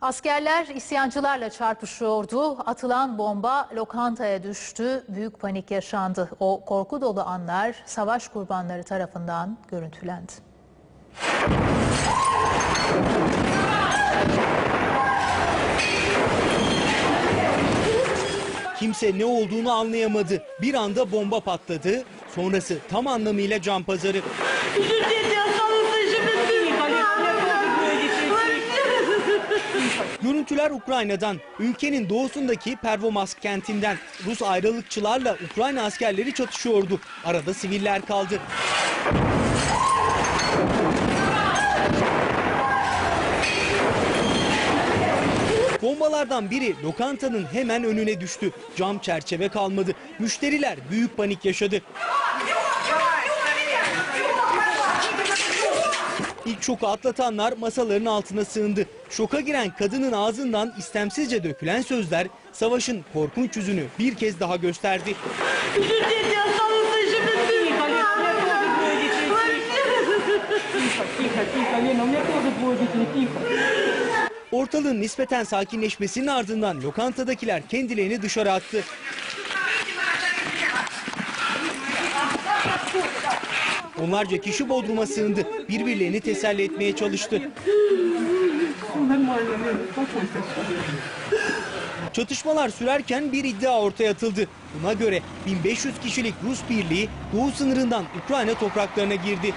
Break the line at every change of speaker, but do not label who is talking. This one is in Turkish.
Askerler isyancılarla çarpışıyordu. Atılan bomba lokantaya düştü. Büyük panik yaşandı. O korku dolu anlar savaş kurbanları tarafından görüntülendi.
Kimse ne olduğunu anlayamadı. Bir anda bomba patladı. Sonrası tam anlamıyla can pazarı. Görüntüler Ukrayna'dan. Ülkenin doğusundaki Pervomask kentinden. Rus ayrılıkçılarla Ukrayna askerleri çatışıyordu. Arada siviller kaldı. Bombalardan biri lokantanın hemen önüne düştü. Cam çerçeve kalmadı. Müşteriler büyük panik yaşadı. İlk şoku atlatanlar masaların altına sığındı. Şoka giren kadının ağzından istemsizce dökülen sözler savaşın korkunç yüzünü bir kez daha gösterdi. Ortalığın nispeten sakinleşmesinin ardından lokantadakiler kendilerini dışarı attı. Onlarca kişi Bodrum'a sığındı. Birbirlerini teselli etmeye çalıştı. Çatışmalar sürerken bir iddia ortaya atıldı. Buna göre 1500 kişilik Rus birliği doğu sınırından Ukrayna topraklarına girdi.